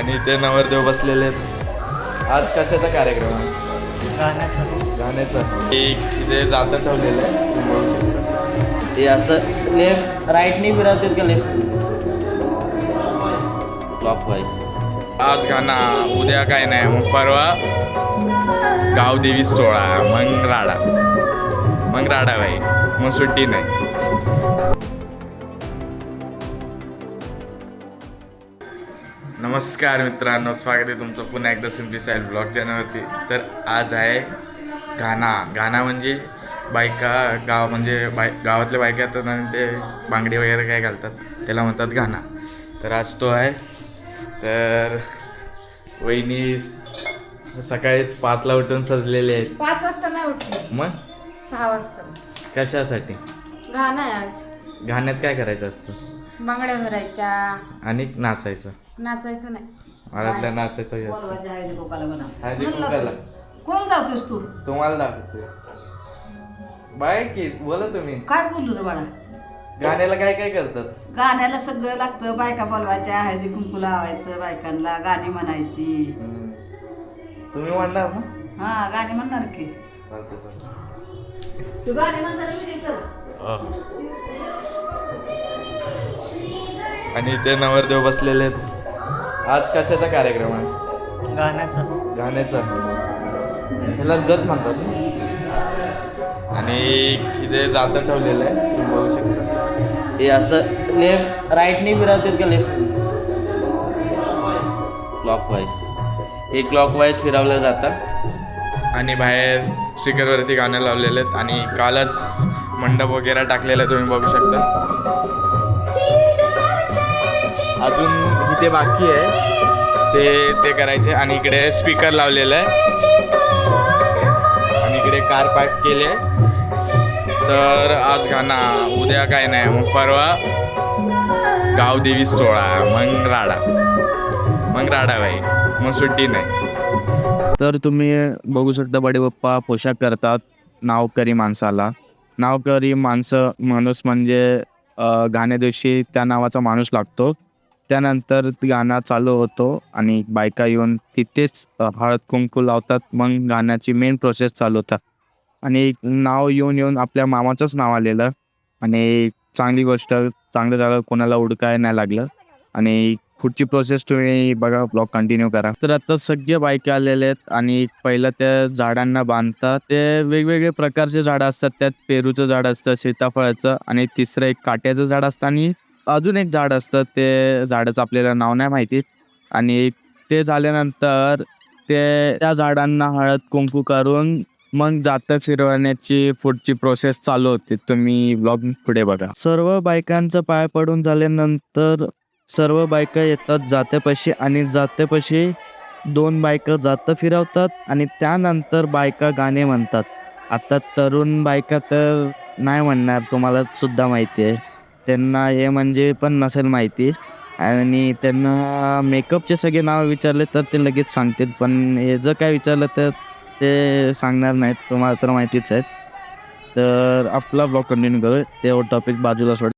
आणि ते नवरदेव बसलेले आहेत. आज कशाचा कार्यक्रम आहे? गाण्याचं. गाण्याचा. एक तिथे जातं ठेवलेलं आहे. ते असं लेफ्ट राईटनी फिरवतात का लेफ्ट क्लॉक वाईज आज गाणा उद्या काय नाही मग परवा गावदेवी सोळा मग राडा मग राडा बाई मग सुट्टी नाही. नमस्कार मित्रांनो स्वागत आहे तुमचं पुन्हा एकदा सिम्पली साईड ब्लॉग चॅनलवरती तर आज आहे गाणा. गाणा म्हणजे बायका गाव म्हणजे बाय गावातल्या बायका येतात आणि ते बांगडी वगैरे काय घालतात. त्याला म्हणतात गाणा. तर आज तो आहे. तर वहिनी सकाळी पाचला उठून सजलेले आहेत. पाच वाजता नाही उठले. मग? सहा वाजता. कशासाठी? गाणं आहे आज. गाण्यात काय करायचं असतं? बांगड्या भरायच्या. आणि नाचायचं. नाचायचं नाही. नाचायचं हे असतं. बोलवायचं हळदी कुंकाला म्हणा. हळदी कुंकाला. कोण जातोस तू? तुम्हाला दाखवतोय. बाय की बोला तुम्ही. काय बोलू रे बाळा? गाण्याला काय काय करतात? गाण्याला सगळं लागतं. बायका बोलवायच्या हळदी कुंकू लावायचं बायकांना गाणी म्हणायची. हम्म. तुम्ही म्हणणार ना? हा गाणी म्हणणार की. तू गाणी म्हणणार कर. आणि ते नवरदेव बसलेले आहेत. आज कशाचा कार्यक्रम आहे? गाण्याचं. गाण्याचा. ह्याला जत म्हणतात? आणि तिथे जातं ठेवलेलं आहे तुम्ही बघू शकता. ते असं लेफ्ट राईटनी फिरवतात का लेफ्ट क्लॉक वाईज हे क्लॉक वाईज फिरवलं जातं. आणि बाहेर स्पीकरवरती गाणं लावलेले आहेत आणि कालच मंडप वगैरे टाकलेलं तुम्ही बघू शकता. ते बाकी आहे. ते ते करायचे. आणि इकडे स्पीकर लावलेलं आहे. आणि इकडे कार पार्क केले. तर आज गाणा उद्या काय नाही. मग परवा गावदेवी सोळा मग राडा मग राडा बाई मग सुट्टी नाही. तर तुम्ही बघू शकता बडे बाप्पा पोशाख करतात नावकरी माणसाला. नावकरी माणसं माणूस म्हणजे गाण्या दिवशी त्या नावाचा माणूस लागतो. त्यानंतर गाणं चालू होतो आणि बायका येऊन तिथेच हळद कुंकू लावतात. मग गाण्याची मेन प्रोसेस चालू होतात आणि नाव येऊन येऊन आपल्या मामाचंच नाव आलेलं. आणि चांगली गोष्ट चांगलं झालं कोणाला उडकाय नाही लागलं. आणि पुढची प्रोसेस तुम्ही बघा ब्लॉग कंटिन्यू करा. तर आता सगळे बायका आलेले आहेत आणि पहिलं त्या झाडांना बांधतात. ते वेगवेगळे प्रकारचे झाडं असतात. त्यात पेरूचं झाड असतं सीताफळाचं आणि तिसरं एक काट्याचं झाड असतं आणि अजून एक झाड असतं ते झाडाचं आपल्याला नाव नाही माहिती. आणि ते झाल्यानंतर ते त्या झाडांना हळद कुंकू करून मग जातं फिरवण्याची पुढची प्रोसेस चालू होती. तुम्ही ब्लॉग पुढे बघा. सर्व बायकांचं पाय पडून झाल्यानंतर सर्व बायका येतात जात्यापाशी आणि जात्यापाशी दोन बायका जातं फिरवतात आणि त्यानंतर बायका गाणे म्हणतात. आता तरुण बायका तर नाही म्हणणार तुम्हाला सुद्धा माहिती आहे. त्यांना हे म्हणजे पण नसेल माहिती. आणि त्यांना मेकअपचे सगळे नाव विचारले तर ते लगेच सांगतील. पण हे जर काय विचारलं तर ते सांगणार नाहीत. तुम्हाला तर माहितीच आहे तर आपला ब्लॉग कंटिन्यू करू ते टॉपिक बाजूला सोड.